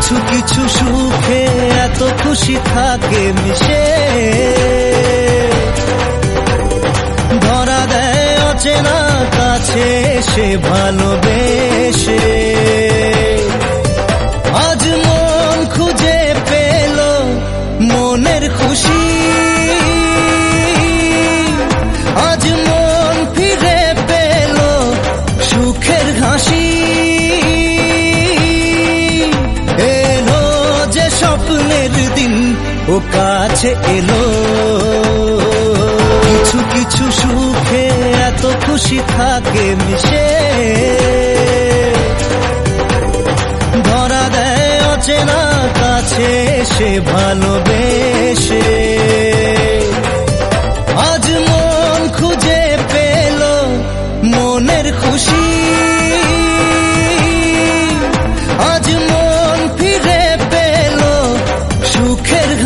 কিছু কিছু সুখে এত খুশি থাকে মিশে। ধরা দেয় অচেনা কাছে সে ভালোবেসে। আজ মন খুঁজে পেল মনের খুশি। আজ মন ফিরে পেল সুখের হাসি। স্বপ্নের দিন ও কাছে এলো। কিছু কিছু সুখে এত খুশি থাকে মিশে। ধরা দেয় অচেনা কাছে সে ভালোবেসে।